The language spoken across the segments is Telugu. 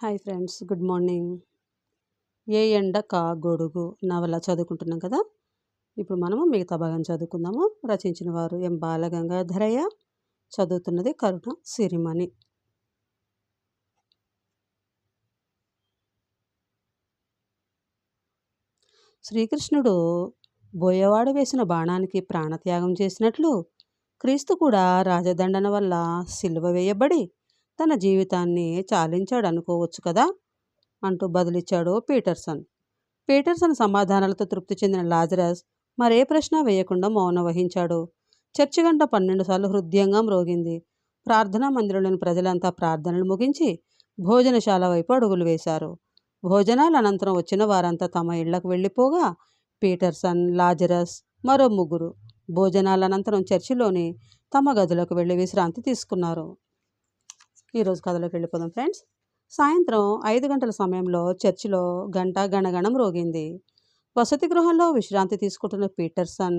Hi friends good morning. ఏ ఎండ కా గొడుగు నవల చదువుకుంటున్నాం కదా? ఇప్పుడు మనము మిగతా భాగం చదువుకుందాము. రచించిన వారు ఎం బాలగంగాధరయ్య. చదువుతున్నది కరుణ సిరిమణి. శ్రీకృష్ణుడు బోయవాడ వేసిన బాణానికి ప్రాణత్యాగం చేసినట్లు క్రీస్తు కూడా రాజదండన వల్ల సిలువ వేయబడి తన జీవితాన్ని చాలించాడు అనుకోవచ్చు కదా? అంటూ బదులిచ్చాడు పీటర్సన్. పీటర్సన్ సమాధానాలతో తృప్తి చెందిన లాజరస్ మరే ప్రశ్న వేయకుండా మౌనం వహించాడు. చర్చి గంట పన్నెండు సార్లు హృదయంగా మ్రోగింది. ప్రార్థనా మందిరంలోని ప్రజలంతా ప్రార్థనలు ముగించి భోజనశాల వైపు అడుగులు వేశారు. భోజనాల అనంతరం వచ్చిన వారంతా తమ ఇళ్ళకు వెళ్ళిపోగా పీటర్సన్ లాజరస్ మరో ముగ్గురు భోజనాల అనంతరం చర్చిలోని తమ గదులకు వెళ్ళి విశ్రాంతి తీసుకున్నారు. ఈరోజు కథలోకి వెళ్ళిపోదాం ఫ్రెండ్స్. సాయంత్రం ఐదు గంటల సమయంలో చర్చిలో గంట గణగణం రోగింది. వసతి గృహంలో విశ్రాంతి తీసుకుంటున్న పీటర్సన్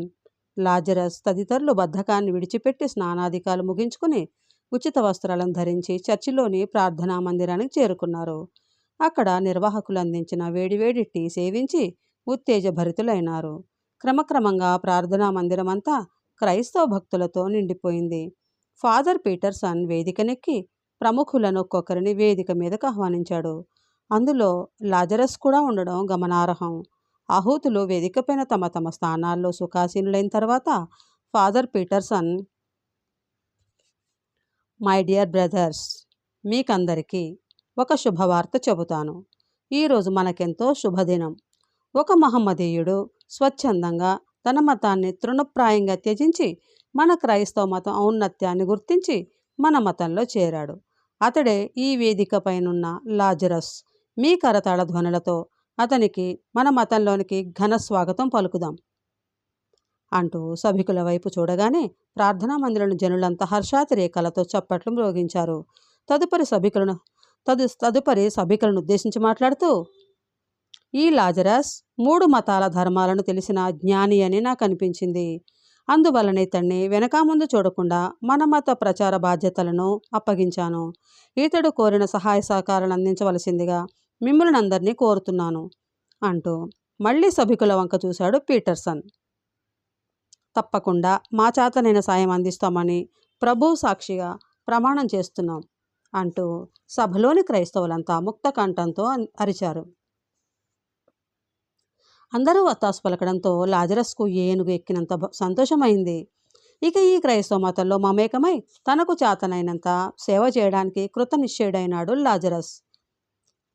లాజరస్ తదితరులు బద్ధకాన్ని విడిచిపెట్టి స్నానాధికాలు ముగించుకుని ఉచిత వస్త్రాలను ధరించి చర్చిలోని ప్రార్థనా మందిరానికి చేరుకున్నారు. అక్కడ నిర్వాహకులు అందించిన వేడివేడి టీ సేవించి ఉత్తేజభరితులైనారు క్రమక్రమంగా ప్రార్థనా మందిరం అంతా క్రైస్తవ భక్తులతో నిండిపోయింది. ఫాదర్ పీటర్సన్ వేదికనెక్కి ప్రముఖులను ఒక్కొక్కరిని వేదిక మీదకు ఆహ్వానించాడు. అందులో లాజరస్ కూడా ఉండడం గమనార్హం. ఆహూతులు వేదికపైన తమ తమ స్థానాల్లో సుఖాసీనులైన తర్వాత father Peterson my dear brothers మీకందరికీ ఒక శుభవార్త చెబుతాను. ఈరోజు మనకెంతో శుభదినం. ఒక మహమ్మదీయుడు స్వచ్ఛందంగా తన మతాన్ని తృణప్రాయంగా త్యజించి మన క్రైస్తవ మతం ఔన్నత్యాన్ని గుర్తించి మన మతంలో చేరాడు. అతడే ఈ వేదిక పైనున్న లాజరస్. మీ కరతాళ ధ్వనులతో అతనికి మన మతంలోనికి ఘన స్వాగతం పలుకుదాం. అంటూ సభికుల వైపు చూడగానే ప్రార్థనా మందిరం జనులంతా హర్షాతిరేకాలతో చప్పట్లు మ్రోగించారు. తదుపరి సభికులను తదు తదుపరి సభికులను ఉద్దేశించి మాట్లాడుతూ ఈ లాజరస్ మూడు మతాల ధర్మాలను తెలిసిన జ్ఞాని అని నాకు అనిపించింది. అందువలన ఇతన్ని వెనక ముందు చూడకుండా మన మత ప్రచార బాధ్యతలను అప్పగించాను. ఇతడు కోరిన సహాయ సహకారాలు అందించవలసిందిగా మిమ్మల్ని అందరినీ కోరుతున్నాను అంటూ మళ్ళీ సభికుల వంక చూశాడు పీటర్సన్. తప్పకుండా మా చేతనైన సాయం అందిస్తామని ప్రభు సాక్షిగా ప్రమాణం చేస్తున్నాం అంటూ సభలోని క్రైస్తవులంతా ముక్త కంఠంతో అరిచారు. అందరూ వత్తాసు పలకడంతో లాజరస్కు ఏనుగు ఎక్కినంత సంతోషమైంది. ఇక ఈ క్రైస్తవ మతంలో మమేకమై తనకు చేతనైనంత సేవ చేయడానికి కృతనిశ్చయుడైనాడు లాజరస్.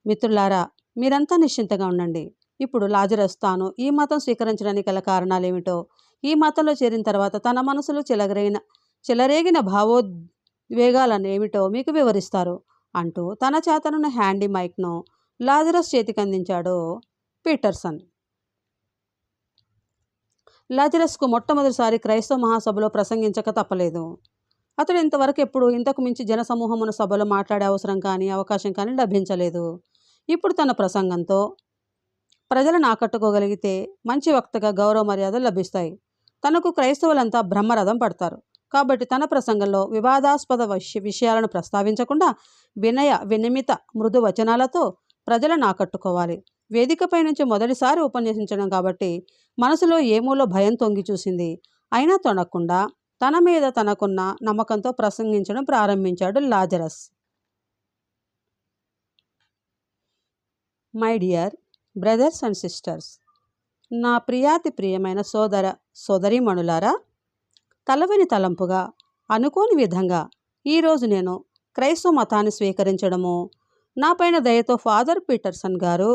మిత్రులారా మీరంతా నిశ్చింతగా ఉండండి. ఇప్పుడు లాజరస్ తాను ఈ మతం స్వీకరించడానికి గల కారణాలేమిటో ఈ మతంలో చేరిన తర్వాత తన మనసులో చిలగరైన చిలరేగిన భావోద్వేగాలను ఏమిటో మీకు వివరిస్తారు అంటూ తన చేతనున్న హ్యాండీ మైక్ను లాజరస్ చేతికి అందించాడు పీటర్సన్. లాజరస్కు మొట్టమొదటిసారి క్రైస్తవ మహాసభలో ప్రసంగించక తప్పలేదు. అతడు ఇంతవరకు ఎప్పుడు ఇంతకు మించి జనసమూహమున సభలో మాట్లాడే అవసరం కానీ అవకాశం కానీ లభించలేదు. ఇప్పుడు తన ప్రసంగంతో ప్రజలను ఆకట్టుకోగలిగితే మంచి వక్తగా గౌరవ మర్యాదలు లభిస్తాయి. తనకు క్రైస్తవులంతా బ్రహ్మరథం పడతారు. కాబట్టి తన ప్రసంగంలో వివాదాస్పద విషయాలను ప్రస్తావించకుండా వినయ వినిమిత మృదు వచనాలతో ప్రజలను ఆకట్టుకోవాలి. వేదికపై నుంచి మొదటిసారి ఉపన్యసించడం కాబట్టి మనసులో ఏమూలో భయం తొంగి చూసింది? అయినా తొనకుండా తన మీద తనకున్న నమ్మకంతో ప్రసంగించడం ప్రారంభించాడు Lazarus. My dear brothers and sisters నా ప్రియాతి ప్రియమైన సోదర సోదరీమణులారా తలవని తలంపుగా అనుకోని విధంగా ఈరోజు నేను క్రైస్తవ మతాన్ని స్వీకరించడము నాపైన దయతో ఫాదర్ పీటర్సన్ గారు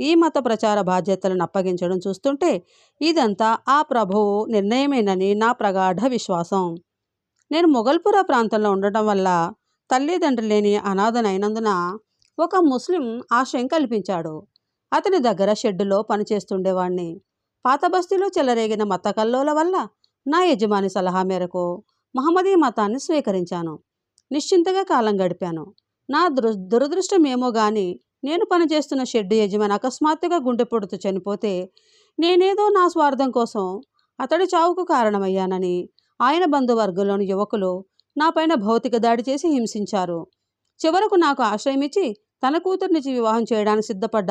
ఈ మత ప్రచార బాధ్యతలను అప్పగించడం చూస్తుంటే ఇదంతా ఆ ప్రభువు నిర్ణయమేనని నా ప్రగాఢ విశ్వాసం. నేను మొగల్పుర ప్రాంతంలో ఉండటం వల్ల తల్లిదండ్రులు లేని అనాథనైనందున ఒక ముస్లిం ఆశయం కల్పించాడు. అతని దగ్గర షెడ్డులో పనిచేస్తుండేవాణ్ణి. పాత బస్తీలో చెలరేగిన మత కల్లోల వల్ల నా యజమాని సలహా మేరకు మహమ్మదీ మతాన్ని స్వీకరించాను. నిశ్చింతగా కాలం గడిపాను. నా దురదృష్టమేమో దురదృష్టం కానీ నేను పనిచేస్తున్న షెడ్డు యజమాని అకస్మాత్తుగా గుండెపొడుతూ చనిపోతే నేనేదో నా స్వార్థం కోసం అతడి చావుకు కారణమయ్యానని ఆయన బంధువర్గంలోని యువకులు నాపైన భౌతిక దాడి చేసి హింసించారు. చివరకు నాకు ఆశ్రయం ఇచ్చి తన కూతుర్నిచి వివాహం చేయడానికి సిద్ధపడ్డ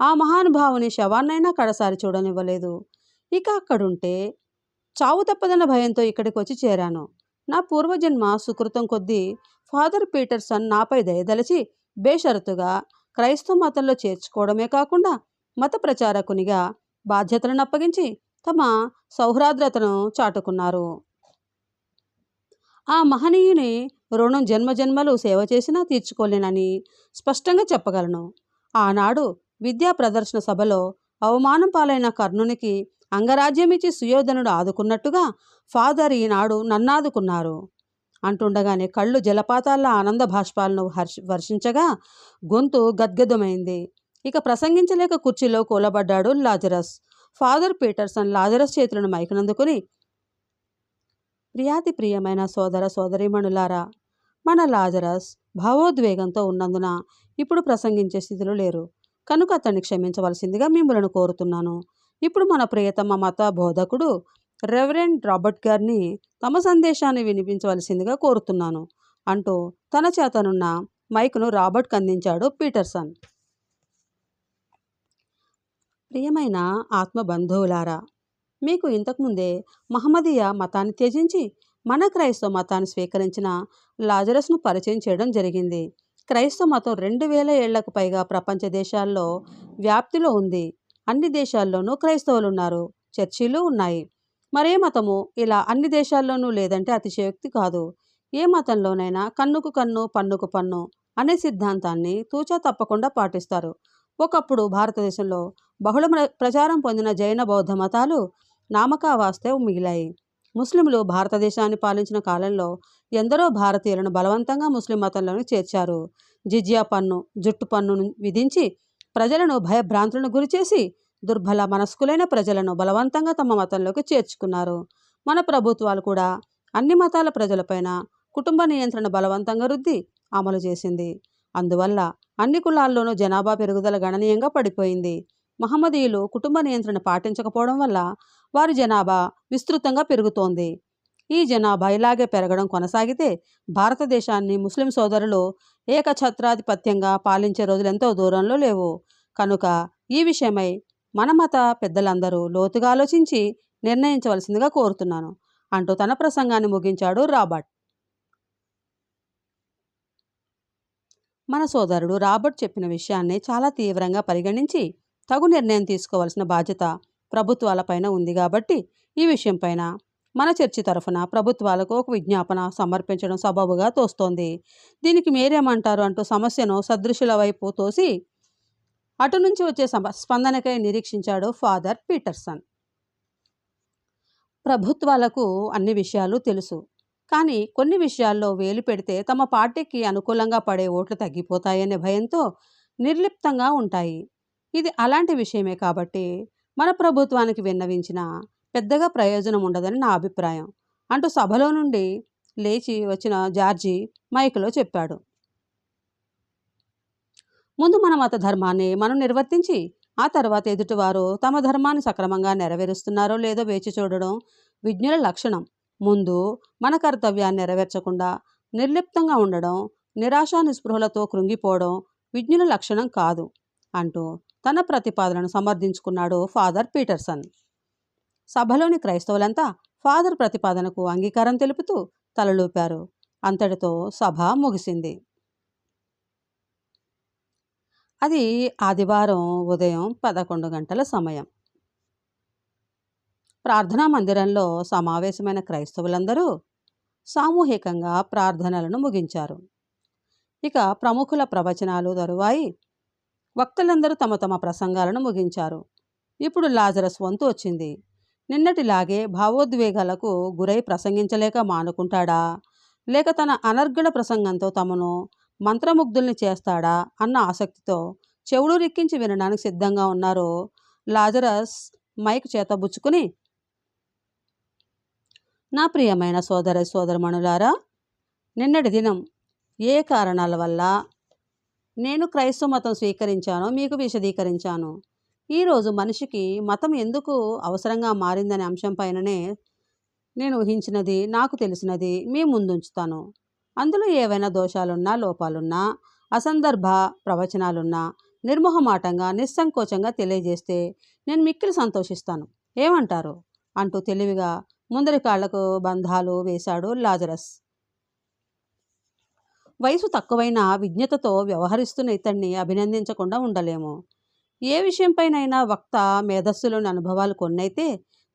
ఆ మహానుభావుని శవాన్నైనా కడసారి చూడనివ్వలేదు. ఇక అక్కడుంటే చావు తప్పదన్న భయంతో ఇక్కడికి వచ్చి చేరాను. నా పూర్వజన్మ సుకృతం కొద్దీ ఫాదర్ పీటర్సన్ నాపై దయదలచి బేషరతుగా క్రైస్తవ మతంలో చేర్చుకోవడమే కాకుండా మత ప్రచారకునిగా బాధ్యతలను అప్పగించి తమ సౌహ్రాద్రతను చాటుకున్నారు. ఆ మహనీయుని రుణం జన్మజన్మలు సేవ చేసినా తీర్చుకోలేనని స్పష్టంగా చెప్పగలను. ఆనాడు విద్యా ప్రదర్శన సభలో అవమానం పాలైన కర్ణునికి అంగరాజ్యమిచ్చి సుయోధనుడు ఆదుకున్నట్టుగా ఫాదర్ ఈనాడు నన్నాదుకున్నారు అంటుండగానే కళ్ళు జలపాతాల ఆనంద భాష్పాలను హర్ష వర్షించగా గొంతు గద్గదమైంది. ఇక ప్రసంగించలేక కుర్చీలో కూలబడ్డాడు లాజరస్. ఫాదర్ పీటర్సన్ లాజరస్ చేతులను మైకనందుకుని ప్రియాతి ప్రియమైన సోదర సోదరీమణులారా మన లాజరస్ భావోద్వేగంతో ఉన్నందున ఇప్పుడు ప్రసంగించే స్థితిలో లేరు. కనుక అతన్ని క్షమించవలసిందిగా మిమ్మలను కోరుతున్నాను. ఇప్పుడు మన ప్రియతమ మత బోధకుడు రెవరెండ్ రాబర్ట్ గారిని తమ సందేశాన్ని వినిపించవలసిందిగా కోరుతున్నాను అంటూ తన చేతనున్న మైక్ను రాబర్ట్కి అందించాడు పీటర్సన్. ప్రియమైన ఆత్మబంధువులారా మీకు ఇంతకుముందే మహమ్మదీయ మతాన్ని త్యజించి మన క్రైస్తవ మతాన్ని స్వీకరించిన లాజరస్ను పరిచయం చేయడం జరిగింది. క్రైస్తవ మతం రెండు వేల ఏళ్ళకు పైగా ప్రపంచ దేశాల్లో వ్యాప్తిలో ఉంది. అన్ని దేశాల్లోనూ క్రైస్తవులు ఉన్నారు. చర్చిలు ఉన్నాయి. మరే మతము ఇలా అన్ని దేశాల్లోనూ లేదంటే అతిశయోక్తి కాదు. ఏ మతంలోనైనా కన్నుకు కన్ను పన్నుకు పన్ను అనే సిద్ధాంతాన్ని తూచా తప్పకుండా పాటిస్తారు. ఒకప్పుడు భారతదేశంలో బహుళ ప్ర- ప్రచారం పొందిన జైన బౌద్ధ మతాలు నామకావాస్తే మిగిలాయి. ముస్లింలు భారతదేశాన్ని పాలించిన కాలంలో ఎందరో భారతీయులను బలవంతంగా ముస్లిం మతంలోకి చేర్చారు. జిజియా పన్ను జుట్టు పన్నును విధించి ప్రజలను భయభ్రాంతులను గురిచేసి దుర్బల మనస్కులైన ప్రజలను బలవంతంగా తమ మతంలోకి చేర్చుకున్నారు. మన ప్రభుత్వాలు కూడా అన్ని మతాల ప్రజలపైన కుటుంబ నియంత్రణ బలవంతంగా రుద్ది అమలు చేసింది. అందువల్ల అన్ని కులాల్లోనూ జనాభా పెరుగుదల గణనీయంగా పడిపోయింది. మహమ్మదీయులు కుటుంబ నియంత్రణ పాటించకపోవడం వల్ల వారి జనాభా విస్తృతంగా పెరుగుతోంది. ఈ జనాభా ఇలాగే పెరగడం కొనసాగితే భారతదేశాన్ని ముస్లిం సోదరులు ఏకఛత్రాధిపత్యంగా పాలించే రోజులు ఎంతో దూరంలో లేవు. కనుక ఈ విషయమై మన మత పెద్దలందరూ లోతుగా ఆలోచించి నిర్ణయించవలసిందిగా కోరుతున్నాను అంటూ తన ప్రసంగాన్ని ముగించాడు రాబర్ట్. మన సోదరుడు రాబర్ట్ చెప్పిన విషయాన్ని చాలా తీవ్రంగా పరిగణించి తగు నిర్ణయం తీసుకోవాల్సిన బాధ్యత ప్రభుత్వాలపైన ఉంది కాబట్టి ఈ విషయంపైన మన చర్చి తరఫున ప్రభుత్వాలకు ఒక విజ్ఞాపన సమర్పించడం సబబుగా తోస్తోంది. దీనికి మీరేమంటారు? అంటూ సమస్యను సదృశుల వైపు తోసి అటు నుంచి వచ్చే స్పందనకై నిరీక్షించాడు ఫాదర్ పీటర్సన్. ప్రభుత్వాలకు అన్ని విషయాలు తెలుసు. కానీ కొన్ని విషయాల్లో వేలు పెడితే తమ పార్టీకి అనుకూలంగా పడే ఓట్లు తగ్గిపోతాయనే భయంతో నిర్లిప్తంగా ఉంటాయి. ఇది అలాంటి విషయమే కాబట్టి మన ప్రభుత్వానికి విన్నవించిన పెద్దగా ప్రయోజనం ఉండదని నా అభిప్రాయం. అంటూ సభలో నుండి లేచి వచ్చిన జార్జి మైక్లో చెప్పాడు. ముందు మన మత ధర్మాన్ని మనం నిర్వర్తించి ఆ తర్వాత ఎదుటివారు తమ ధర్మాన్ని సక్రమంగా నెరవేరుస్తున్నారో లేదో వేచి చూడడం విజ్ఞుల లక్షణం. ముందు మన కర్తవ్యాన్ని నెరవేర్చకుండా నిర్లిప్తంగా ఉండడం నిరాశా నిస్పృహలతో కృంగిపోవడం విజ్ఞుల లక్షణం కాదు అంటూ తన ప్రతిపాదనను సమర్థించుకున్నాడు ఫాదర్ పీటర్సన్. సభలోని క్రైస్తవులంతా ఫాదర్ ప్రతిపాదనకు అంగీకారం తెలుపుతూ తలలూపారు. అంతటితో సభ ముగిసింది. అది ఆదివారం ఉదయం పదకొండు గంటల సమయం. ప్రార్థనా మందిరంలో సమావేశమైన క్రైస్తవులందరూ సామూహికంగా ప్రార్థనలను ముగించారు. ఇక ప్రముఖుల ప్రవచనాలు తరువాయి వక్తలందరూ తమ తమ ప్రసంగాలను ముగించారు. ఇప్పుడు లాజరస్ వంతు వచ్చింది. నిన్నటిలాగే భావోద్వేగాలకు గురై ప్రసంగించలేక మానుకుంటాడా? లేక తన అనర్గళ ప్రసంగంతో తమను మంత్రముగ్ధుల్ని చేస్తాడా అన్న ఆసక్తితో చెవుడు రిక్కించి వినడానికి సిద్ధంగా ఉన్నారు లాజరస్ మైక్ చేతబుచ్చుకుని నా ప్రియమైన సోదర సోదరమణులారా నిన్నటి దినం ఏ కారణాల వల్ల నేను క్రైస్తవ మతం స్వీకరించానో మీకు విశదీకరించాను. ఈరోజు మనిషికి మతం ఎందుకు అవసరంగా మారిందనే అంశంపైననే నేను ఊహించినది నాకు తెలిసినది మీ ముందుంచుతాను. అందులో ఏవైనా దోషాలున్నా లోపాలున్నా అసందర్భ ప్రవచనాలున్నా నిర్మోహమాటంగా నిస్సంకోచంగా తెలియజేస్తే నేను మిక్కిలి సంతోషిస్తాను. ఏమంటారు? అంటూ తెలివిగా ముందరి కాళ్ళకు బంధాలు వేశాడు లాజరస్. వయసు తక్కువైన విజ్ఞతతో వ్యవహరిస్తున్న ఇతన్ని అభినందించకుండా ఉండలేము. ఏ విషయంపైనైనా వక్త మేధస్సులోని అనుభవాలు కొన్నైతే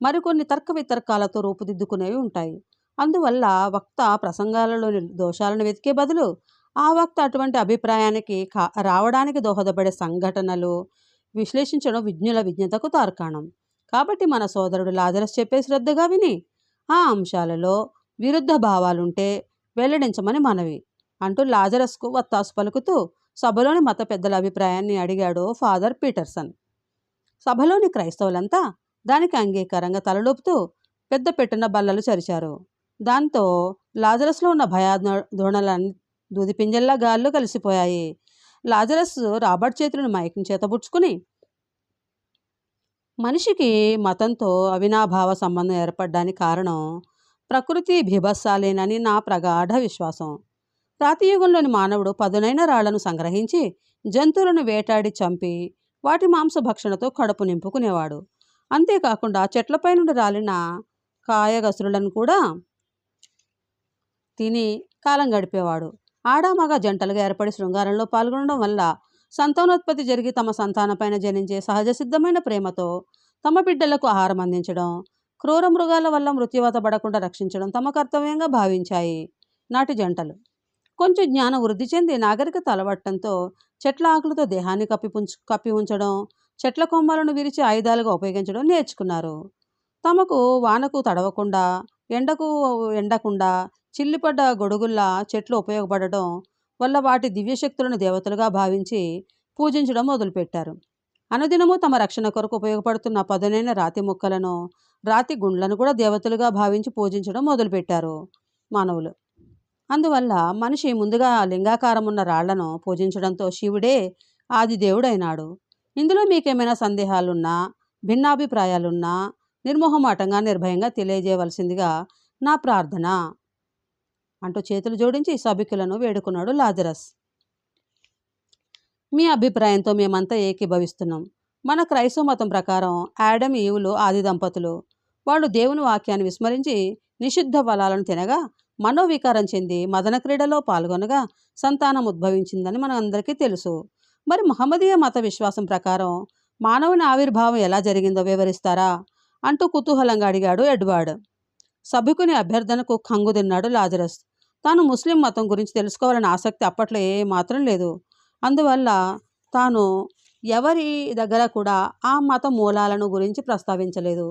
మరికొన్ని తర్క వితర్కాలతో రూపుదిద్దుకునేవి ఉంటాయి. అందువల్ల వక్త ప్రసంగాలలోని దోషాలను వెతికే బదులు ఆ వక్త అటువంటి అభిప్రాయానికి కా రావడానికి దోహదపడే సంఘటనలు విశ్లేషించడం విజ్ఞుల విజ్ఞతకు తార్కాణం. కాబట్టి మన సోదరుడు లాజరస్ చెప్పే శ్రద్ధగా విని ఆ అంశాలలో విరుద్ధ భావాలుంటే వెల్లడించమని మనవి అంటూ లాజరస్కు వత్తాసు పలుకుతూ సభలోని మత పెద్దల అభిప్రాయాన్ని అడిగాడు ఫాదర్ పీటర్సన్. సభలోని క్రైస్తవులంతా దానికి అంగీకారంగా తలలోపుతూ పెద్ద పెట్టిన బల్లలు చరిచారు. దాంతో లాజరస్లో ఉన్న భయాధోరణలన్నీ దూదిపింజల్లా గాల్లో కలిసిపోయాయి. లాజరస్ రాబర్ట్ చేతులను మైకిని చేతబుచ్చుకుని మనిషికి మతంతో అవినాభావ సంబంధం ఏర్పడడానికి కారణం ప్రకృతి భీభత్సాలేనని నా ప్రగాఢ విశ్వాసం. రాతియుగంలోని మానవుడు పదునైన రాళ్ళను సంగ్రహించి జంతువులను వేటాడి చంపి వాటి మాంసభక్షణతో కడుపు నింపుకునేవాడు. అంతేకాకుండా చెట్లపై నుండి రాలిన కాయగసురులను కూడా తిని కాలం గడిపేవాడు. ఆడామగ జంటలుగా ఏర్పడి శృంగారంలో పాల్గొనడం వల్ల సంతానోత్పత్తి జరిగి తమ సంతానపైన జనించే సహజ సిద్ధమైన ప్రేమతో తమ బిడ్డలకు ఆహారం అందించడం క్రూర మృగాల వల్ల మృత్యువాత పడకుండా రక్షించడం తమ కర్తవ్యంగా భావించాయి నాటి జంటలు. కొంచెం జ్ఞానం వృద్ధి చెంది నాగరికత అలవట్టంతో చెట్ల ఆకులతో దేహాన్ని కప్పి పుంచు కప్పి ఉంచడం చెట్ల కొమ్మలను విరిచి ఆయుధాలుగా ఉపయోగించడం నేర్చుకున్నారు. తమకు వానకు తడవకుండా ఎండకు ఎండకుండా చిల్లిపడ్డ గొడుగుల్లా చెట్లు ఉపయోగపడడం వల్ల వాటి దివ్యశక్తులను దేవతలుగా భావించి పూజించడం మొదలుపెట్టారు. అనుదినము తమ రక్షణ కొరకు ఉపయోగపడుతున్న పదునైన రాతి ముక్కలను రాతి గుండ్లను కూడా దేవతలుగా భావించి పూజించడం మొదలుపెట్టారు మానవులు. అందువల్ల మనిషి ముందుగా లింగాకారం ఉన్న రాళ్ళను పూజించడంతో శివుడే ఆదిదేవుడైనాడు. ఇందులో మీకేమైనా సందేహాలున్నా భిన్నాభిప్రాయాలున్నా నిర్మోహమాటంగా నిర్భయంగా తెలియజేయవలసిందిగా నా ప్రార్థన. అంటూ చేతులు జోడించి సభికులను వేడుకున్నాడు లాజరస్. మీ అభిప్రాయంతో మేమంతా ఏకీభవిస్తున్నాం. మన క్రైస్తవ మతం ప్రకారం యాడమ్ ఈవులు ఆది దంపతులు వాళ్ళు దేవుని వాక్యాన్ని విస్మరించి నిషిద్ధ ఫలాలను తినగా మనోవికారం చెంది మదన క్రీడలో పాల్గొనగా సంతానం ఉద్భవించిందని మన అందరికీ తెలుసు. మరి మహమ్మదీయ మత విశ్వాసం ప్రకారం మానవుని ఆవిర్భావం ఎలా జరిగిందో వివరిస్తారా? అంటూ కుతూహలంగా అడిగాడు ఎడ్వర్డ్. సభ్యుకుని అభ్యర్థనకు కంగుదిన్నాడు లాజరస్. తాను ముస్లిం మతం గురించి తెలుసుకోవాలని ఆసక్తి అప్పట్లో ఏ మాత్రం లేదు. అందువల్ల తాను ఎవరి దగ్గర కూడా ఆ మత మూలాలను గురించి ప్రస్తావించలేదు.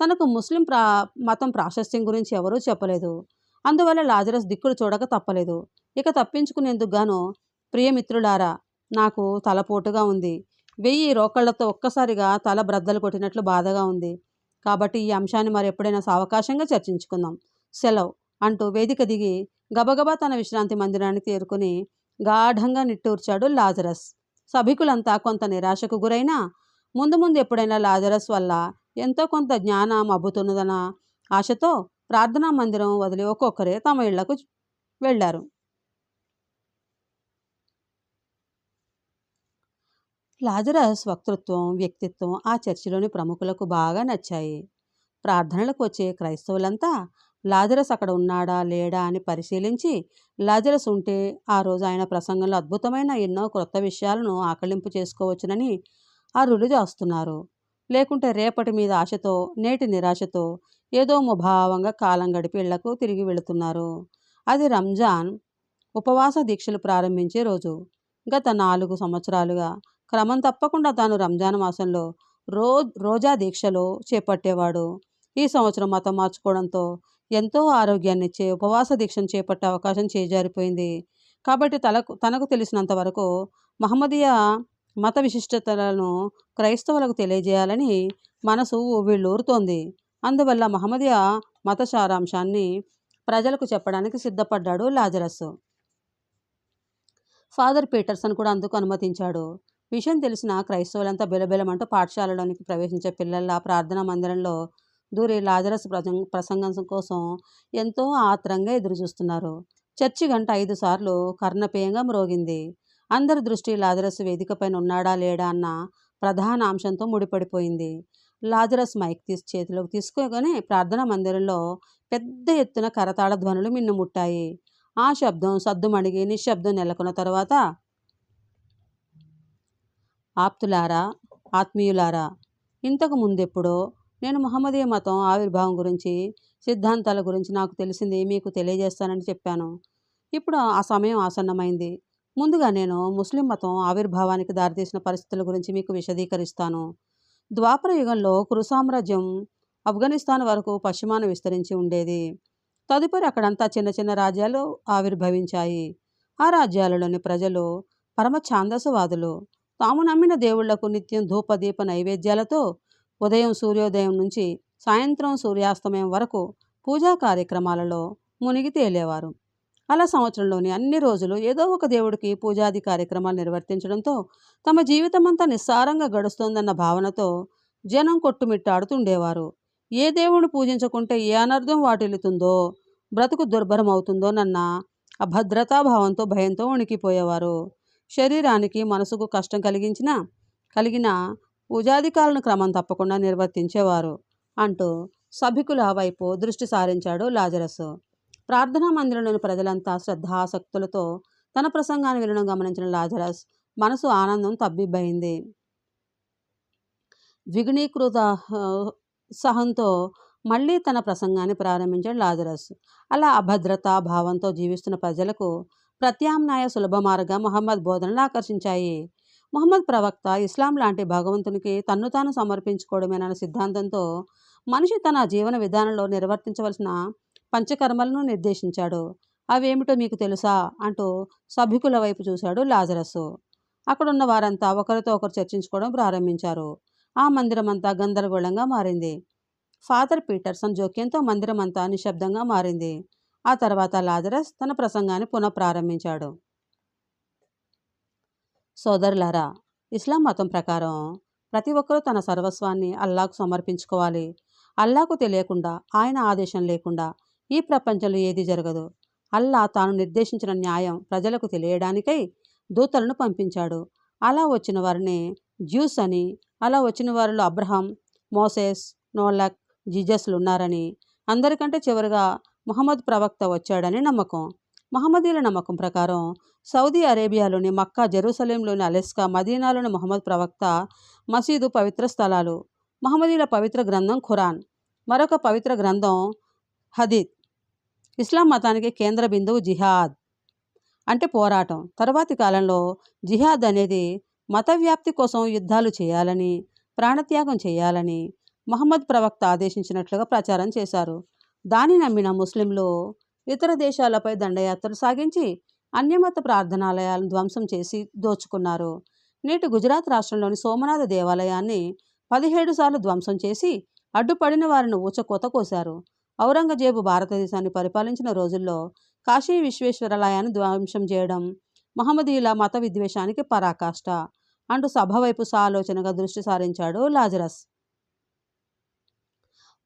తనకు ముస్లిం ప్రా మతం ప్రాశస్త్యం గురించి ఎవరూ చెప్పలేదు. అందువల్ల లాజరస్ దిక్కులు చూడక తప్పలేదు. ఇక తప్పించుకునేందుకు గాను ప్రియమిత్రులారా నాకు తలపోటుగా ఉంది. వెయ్యి రోకళ్ళతో ఒక్కసారిగా తల బ్రద్దలు కొట్టినట్లు బాధగా ఉంది. కాబట్టి ఈ అంశాన్ని మరి ఎప్పుడైనా సావకాశంగా చర్చించుకుందాం. సెలవు అంటూ వేదిక దిగి గబగబా తన విశ్రాంతి మందిరానికి చేరుకుని గాఢంగా నిట్టూర్చాడు లాజరస్. సభికులంతా కొంత నిరాశకు గురైనా ముందు ముందు ఎప్పుడైనా లాజరస్ వల్ల ఎంతో కొంత జ్ఞానం అబ్బుతున్నదన్న ఆశతో ప్రార్థనా మందిరం వదిలి ఒక్కొక్కరే తమ ఇళ్ళకు వెళ్ళారు. లాజరస్ వక్తృత్వం వ్యక్తిత్వం ఆ చర్చిలోని ప్రముఖులకు బాగా నచ్చాయి. ప్రార్థనలకు వచ్చే క్రైస్తవులంతా లాజరస్ అక్కడ ఉన్నాడా లేడా అని పరిశీలించి లాజరస్ ఉంటే ఆ రోజు ఆయన ప్రసంగంలో అద్భుతమైన ఎన్నో క్రొత్త విషయాలను ఆకలింపు చేసుకోవచ్చునని ఆ రులు చేస్తున్నారు లేకుంటే రేపటి మీద ఆశతో నేటి నిరాశతో ఏదో ముభావంగా కాలం గడిపి ఇళ్ళకు తిరిగి వెళుతున్నారు. అది రంజాన్ ఉపవాస దీక్షలు ప్రారంభించే రోజు. గత నాలుగు సంవత్సరాలుగా క్రమం తప్పకుండా తాను రంజాన్ మాసంలో రో రోజా దీక్షలు చేపట్టేవాడు. ఈ సంవత్సరం మతం మార్చుకోవడంతో ఎంతో ఆరోగ్యాన్ని ఇచ్చే ఉపవాస దీక్షను చేపట్టే అవకాశం చేజారిపోయింది కాబట్టి తలకు తనకు తెలిసినంత వరకు మహమ్మదీయ మత విశిష్టతలను క్రైస్తవులకు తెలియజేయాలని మనసు వీళ్ళూరుతోంది. అందువల్ల మహమ్మదీయ మత సారాంశాన్ని ప్రజలకు చెప్పడానికి సిద్ధపడ్డాడు లాజరస్. ఫాదర్ పీటర్సన్ కూడా అందుకు అనుమతించాడు. విషయం తెలిసిన క్రైస్తవులంతా బెలబెలమంటూ పాఠశాలలోనికి ప్రవేశించే పిల్లల ప్రార్థనా మందిరంలో దూరి లాజరస్ ప్రసంగం కోసం ఎంతో ఆత్రంగా ఎదురుచూస్తున్నారు చర్చి గంట ఐదు సార్లు కర్ణపేయంగా మ్రోగింది. అందరి దృష్టి లాజరస్ వేదికపైన ఉన్నాడా లేడా అన్న ప్రధాన అంశంతో ముడిపడిపోయింది. లాజరస్ మైక్ తీసి చేతిలోకి తీసుకోగానే ప్రార్థనా మందిరంలో పెద్ద ఎత్తున కరతాళ ధ్వనులు మిన్నుముట్టాయి. ఆ శబ్దం సద్దుమణిగి నిశ్శబ్దం నెలకొన్న తర్వాత ఆప్తులారా ఆత్మీయులారా ఇంతకు ముందెప్పుడో నేను మహమ్మదీయ మతం ఆవిర్భావం గురించి సిద్ధాంతాల గురించి నాకు తెలిసింది మీకు తెలియజేస్తానని చెప్పాను. ఇప్పుడు ఆ సమయం ఆసన్నమైంది. ముందుగా నేను ముస్లిం మతం ఆవిర్భావానికి దారితీసిన పరిస్థితుల గురించి మీకు విశదీకరిస్తాను. ద్వాపర యుగంలో కురు సామ్రాజ్యం ఆఫ్ఘనిస్తాన్ వరకు పశ్చిమాన విస్తరించి ఉండేది. తదుపరి అక్కడంతా చిన్న చిన్న రాజ్యాలు ఆవిర్భవించాయి. ఆ రాజ్యాలలోని ప్రజలు పరమ ఛాందసవాదులు. తాము నమ్మిన దేవుళ్ళకు నిత్యం ధూపదీప నైవేద్యాలతో ఉదయం సూర్యోదయం నుంచి సాయంత్రం సూర్యాస్తమయం వరకు పూజా కార్యక్రమాలలో మునిగి తేలేవారు. అలా సంవత్సరంలోని అన్ని రోజులు ఏదో ఒక దేవుడికి పూజాది కార్యక్రమాలు నిర్వర్తించడంతో తమ జీవితమంతా నిస్సారంగా గడుస్తోందన్న భావనతో జనం కొట్టుమిట్టాడుతుండేవారు. ఏ దేవుణ్ణి పూజించకుంటే ఏ అనర్థం వాటిల్లుతుందో బ్రతుకు దుర్భరం అవుతుందోనన్న అభద్రతాభావంతో భయంతో వణికిపోయేవారు. శరీరానికి మనసుకు కష్టం కలిగించిన కలిగిన పూజాధికారులను క్రమం తప్పకుండా నిర్వర్తించేవారు అంటూ సభికుల వైపు దృష్టి సారించాడు లాజరస్. ప్రార్థనా మందిరంలోని ప్రజలంతా శ్రద్ధాసక్తులతో తన ప్రసంగాన్ని వినడం గమనించిన లాజరస్ మనసు ఆనందం తబ్బిబ్బైంది ద్విగుణీకృత సహంతో మళ్ళీ తన ప్రసంగాన్ని ప్రారంభించాడు లాజరస్. అలా అభద్రతా భావంతో జీవిస్తున్న ప్రజలకు ప్రత్యామ్నాయ సులభ మార్గం మహమ్మద్ బోధనలు ఆకర్షించాయి. మహమ్మద్ ప్రవక్త ఇస్లాం లాంటి భగవంతునికి తన్ను తాను సమర్పించుకోవడమేనన్న సిద్ధాంతంతో మనిషి తన జీవన విధానంలో నిర్వర్తించవలసిన పంచకర్మలను నిర్దేశించాడు. అవేమిటో మీకు తెలుసా? అంటూ సభికుల వైపు చూశాడు లాజరస్సు. అక్కడున్న వారంతా ఒకరితో ఒకరు చర్చించుకోవడం ప్రారంభించారు. ఆ మందిరం అంతా గందరగోళంగా మారింది. ఫాదర్ పీటర్సన్ జోక్యంతో మందిరం అంతా నిశ్శబ్దంగా మారింది. ఆ తర్వాత లాజరస్ తన ప్రసంగాన్ని పునః ప్రారంభించాడు సోదరులారా ఇస్లాం మతం ప్రకారం ప్రతి ఒక్కరూ తన సర్వస్వాన్ని అల్లాకు సమర్పించుకోవాలి. అల్లాకు తెలియకుండా ఆయన ఆదేశం లేకుండా ఈ ప్రపంచంలో ఏది జరగదు. అల్లా తాను నిర్దేశించిన న్యాయం ప్రజలకు తెలియడానికై దూతలను పంపించాడు. అలా వచ్చిన వారిని జ్యూస్ అని అలా వచ్చిన వారిలో అబ్రహాం మోసెస్ నోలక్ జీజస్లు ఉన్నారని అందరికంటే చివరిగా ముహమ్మద్ ప్రవక్త వచ్చాడని నమ్మకం. మహమ్మదీల నమ్మకం ప్రకారం సౌదీ అరేబియాలోని మక్కా జెరూసలేంలోని అలెస్కా మదీనాలోని మహమ్మద్ ప్రవక్త మసీదు పవిత్ర స్థలాలు. మహమ్మదీల పవిత్ర గ్రంథం ఖురాన్. మరొక పవిత్ర గ్రంథం హదీద్. ఇస్లాం మతానికి కేంద్ర బిందువు జిహాద్. అంటే పోరాటం. తర్వాతి కాలంలో జిహాద్ అనేది మత వ్యాప్తి కోసం యుద్ధాలు చేయాలని ప్రాణత్యాగం చేయాలని మహమ్మద్ ప్రవక్త ఆదేశించినట్లుగా ప్రచారం చేశారు. దాని నమ్మిన ముస్లింలు ఇతర దేశాలపై దండయాత్రలు సాగించి అన్యమత ప్రార్థనాలయాలను ధ్వంసం చేసి దోచుకున్నారు. నేటి గుజరాత్ రాష్ట్రంలోని సోమనాథ దేవాలయాన్ని పదిహేడు సార్లు ధ్వంసం చేసి అడ్డుపడిన వారిని ఊచకోత కోశారు. ఔరంగజేబు భారతదేశాన్ని పరిపాలించిన రోజుల్లో కాశీ విశ్వేశ్వరాలయాన్ని ధ్వంసం చేయడం మహమ్మదీల మత విద్వేషానికి పరాకాష్ట. అంటూ సభ వైపు సాలోచనగా దృష్టి సారించాడు లాజరస్.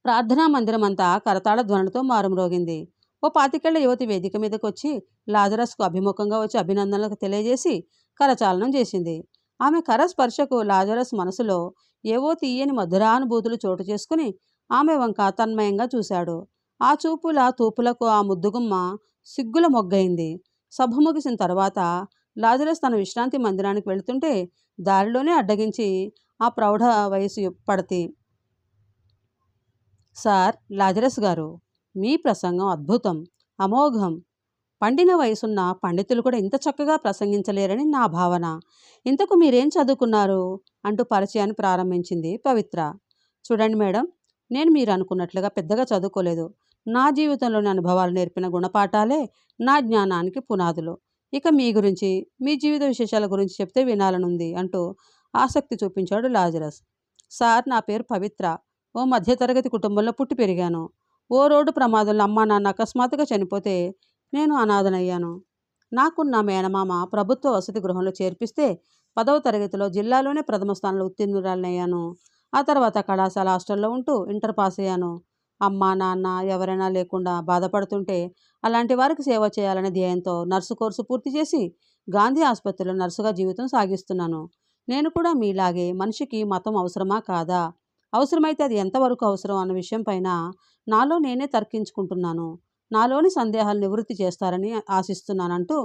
ప్రార్థనా మందిరం అంతా కరతాళ ధ్వనులతో మారుమ్రోగింది. ఓ పాతికేళ్ళ యువతి వేదిక మీదకు వచ్చి లాజరస్కు అభిముఖంగా వచ్చి అభినందనలకు తెలియజేసి కరచాలనం చేసింది. ఆమె కర స్పర్శకు లాజరస్ మనసులో ఏవో తీయని మధురానుభూతులు చోటు చేసుకుని ఆమె వంక తన్మయంగా చూశాడు. ఆ చూపుల తూపులకు ఆ ముద్దుగుమ్మ సిగ్గుల మొగ్గైంది. సభ ముగిసిన తర్వాత లాజరస్ తన విశ్రాంతి మందిరానికి వెళుతుంటే దారిలోనే అడ్డగించి ఆ ప్రౌఢ వయసు పడతి. సార్ లాజరస్ గారు మీ ప్రసంగం అద్భుతం అమోఘం. పండిన వయసున్న పండితులు కూడా ఇంత చక్కగా ప్రసంగించలేరని నా భావన. ఇంతకు మీరేం చదువుకున్నారు? అంటూ పరిచయాన్ని ప్రారంభించింది పవిత్ర. చూడండి మేడం నేను మీరు అనుకున్నట్లుగా పెద్దగా చదువుకోలేదు. నా జీవితంలోని అనుభవాలు నేర్పిన గుణపాఠాలే నా జ్ఞానానికి పునాదులు. ఇక మీ గురించి మీ జీవిత విశేషాల గురించి చెప్తే వినాలనుంది అంటూ ఆసక్తి చూపించాడు లాజరస్. సార్ నా పేరు పవిత్ర. ఓ మధ్యతరగతి కుటుంబంలో పుట్టి పెరిగాను. ఓ రోడ్డు ప్రమాదంలో అమ్మా నాన్న అకస్మాత్తుగా చనిపోతే నేను అనాథనయ్యాను. నాకున్న మేనమామ ప్రభుత్వ వసతి గృహంలో చేర్పిస్తే పదవ తరగతిలో జిల్లాలోనే ప్రథమ స్థానంలో ఉత్తీర్ణురాలనయ్యాను ఆ తర్వాత కళాశాల హాస్టల్లో ఉంటూ ఇంటర్ పాస్ అయ్యాను. అమ్మా నాన్న ఎవరైనా లేకుండా బాధపడుతుంటే అలాంటి వారికి సేవ చేయాలనే ధ్యేయంతో నర్సు కోర్సు పూర్తి చేసి గాంధీ ఆసుపత్రిలో నర్సుగా జీవితం సాగిస్తున్నాను. నేను కూడా మీలాగే మనిషికి మతం అవసరమా కాదా? అవసరమైతే అది ఎంతవరకు అవసరం అన్న విషయం పైన నాలో నేనే తర్కించుకుంటున్నాను. నాలోని సందేహాలు నివృత్తి చేస్తారని ఆశిస్తున్నానంటూ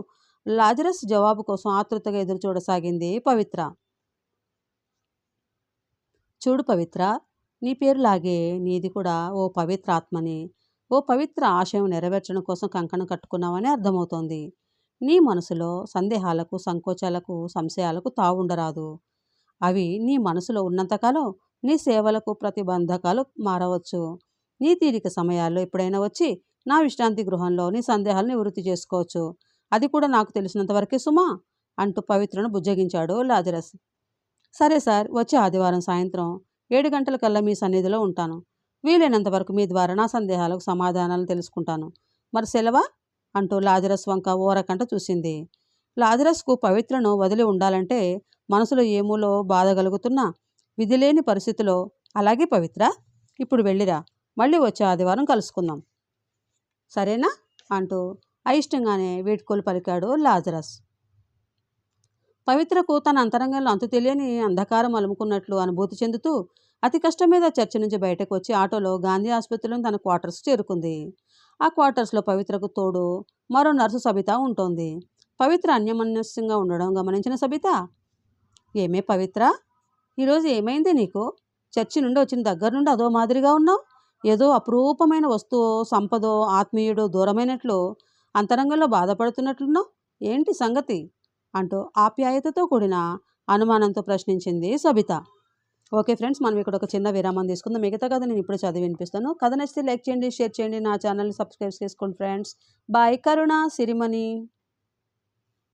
లాజరస్ జవాబు కోసం ఆతృతగా ఎదురు చూడసాగింది పవిత్ర. చూడు పవిత్ర నీ పేరు లాగే నీది కూడా ఓ పవిత్ర ఆత్మని. ఓ పవిత్ర ఆశయం నెరవేర్చడం కోసం కంకణం కట్టుకున్నావని అర్థమవుతోంది. నీ మనసులో సందేహాలకు సంకోచాలకు సంశయాలకు తావుండరాదు. అవి నీ మనసులో ఉన్నంతకాలం నీ సేవలకు ప్రతిబంధకాలు మారవచ్చు. నీ తీరిక సమయాల్లో ఎప్పుడైనా వచ్చి నా విశ్రాంతి గృహంలో నీ సందేహాలను నివృత్తి చేసుకోవచ్చు. అది కూడా నాకు తెలిసినంతవరకే సుమా! అంటూ పవిత్రను బుజ్జగించాడు లాజరస్. సరే సార్ వచ్చే ఆదివారం సాయంత్రం ఏడు గంటలకల్లా మీ సన్నిధిలో ఉంటాను. వీలైనంత వరకు మీ ద్వారా నా సందేహాలకు సమాధానాలు తెలుసుకుంటాను. మరి సెలవా? అంటూ లాజరస్ వంక ఓరకంట చూసింది. లాజరస్కు పవిత్రను వదిలి ఉండాలంటే మనసులో ఏమూలో బాధ కలుగుతున్నా విధిలేని పరిస్థితిలో అలాగే పవిత్ర? ఇప్పుడు వెళ్ళిరా. మళ్ళీ వచ్చే ఆదివారం కలుసుకుందాం. సరేనా? అంటూ అయిష్టంగానే వీడ్కోలు పలికాడు లాజరస్. పవిత్రకు తన అంతరంగంలో అంతు తెలియని అంధకారం అలుముకున్నట్లు అనుభూతి చెందుతూ అతి కష్టం మీద చర్చ నుంచి బయటకు వచ్చి ఆటోలో గాంధీ ఆసుపత్రిలో తన క్వార్టర్స్ చేరుకుంది. ఆ క్వార్టర్స్లో పవిత్రకు తోడు మరో నర్సు సబిత ఉంటుంది. పవిత్ర అన్యమనస్యంగా ఉండడం గమనించిన సబిత ఏమే పవిత్ర? ఈరోజు ఏమైంది నీకు? చర్చి నుండి వచ్చిన దగ్గర నుండి అదో మాదిరిగా ఉన్నావు? ఏదో అపురూపమైన వస్తువు సంపదో ఆత్మీయుడో దూరమైనట్లు అంతరంగంలో బాధపడుతున్నట్లున్నావు ఏంటి సంగతి? అంటూ ఆప్యాయతతో కూడిన అనుమానంతో ప్రశ్నించింది సబిత. ఓకే ఫ్రెండ్స్ మనం ఇక్కడ ఒక చిన్న విరామం తీసుకుందాం. మిగతా కథ నేను ఇప్పుడు చదివి వినిపిస్తాను. కథ నచ్చితే లైక్ చేయండి షేర్ చేయండి. నా ఛానల్ని సబ్స్క్రైబ్ చేసుకోండి ఫ్రెండ్స్. బాయ్ కరుణ సిరిమణి.